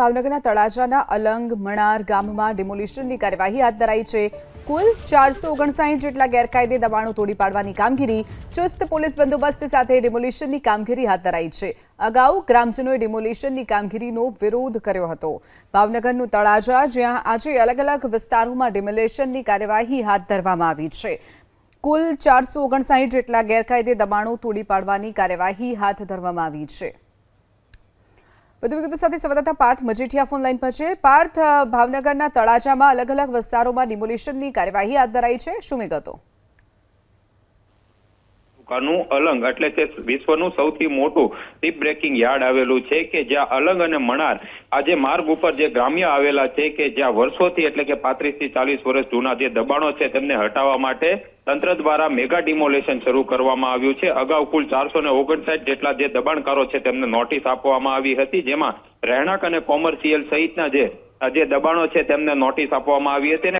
ભાવનગરના તળાજાના અલંગ મણાર ગામમાં ડિમોલિશનની કાર્યવાહી હાથ ધરાઈ છે. કુલ ચારસો ઓગણસાઠ જેટલા ગેરકાયદે દબાણો તોડી પાડવાની કામગીરી ચુસ્ત પોલીસ બંદોબસ્ત સાથે ડિમોલિશનની કામગીરી હાથ ધરાઈ છે. અગાઉ ગ્રામજનોએ ડિમોલિશનની કામગીરીનો વિરોધ કર્યો હતો. ભાવનગરનું તળાજા, જ્યાં આજે અલગ અલગ વિસ્તારોમાં ડિમોલિશનની કાર્યવાહી હાથ ધરવામાં આવી છે. કુલ ચારસો ઓગણસાઠ જેટલા ગેરકાયદે દબાણો તોડી પાડવાની કાર્યવાહી હાથ ધરવામાં આવી છે. વધુ વિગતો સાથે સંવાદદાતા પાર્થ મજીઠિયા ફોન લાઈન પર છે. પાર્થ, ભાવનગરના તળાજામાં અલગ અલગ વિસ્તારોમાં ડિમોલિશનની કાર્યવાહી હાથ ધરાઈ છે. શું વિગતો? તાલુકાનું અલંગ એટલે કે વિશ્વનું સૌથી મોટું ટીપ બ્રેકિંગ યાર્ડ આવેલું છે કે જ્યાં અલંગ અને મણાર આજે માર્ગ ઉપર જે ગ્રામ્ય આવેલા છે કે જ્યાં વર્ષોથી એટલે કે પાંત્રીસથી ચાલીસ વર્ષ જૂના જે દબાણો છે તેમને હટાવવા માટે તંત્ર દ્વારા મેગા ડિમોલેશન શરૂ કરવામાં આવ્યું છે. અગાઉ કુલ ચારસો ને ઓગણસાઠ જેટલા જે દબાણકારો છે તેમને નોટિસ આપવામાં આવી હતી, જેમાં રહેણાંક અને કોમર્શિયલ સહિતના જે જે દબાણો છે તેમને નોટિસ આપવામાં આવી હતી.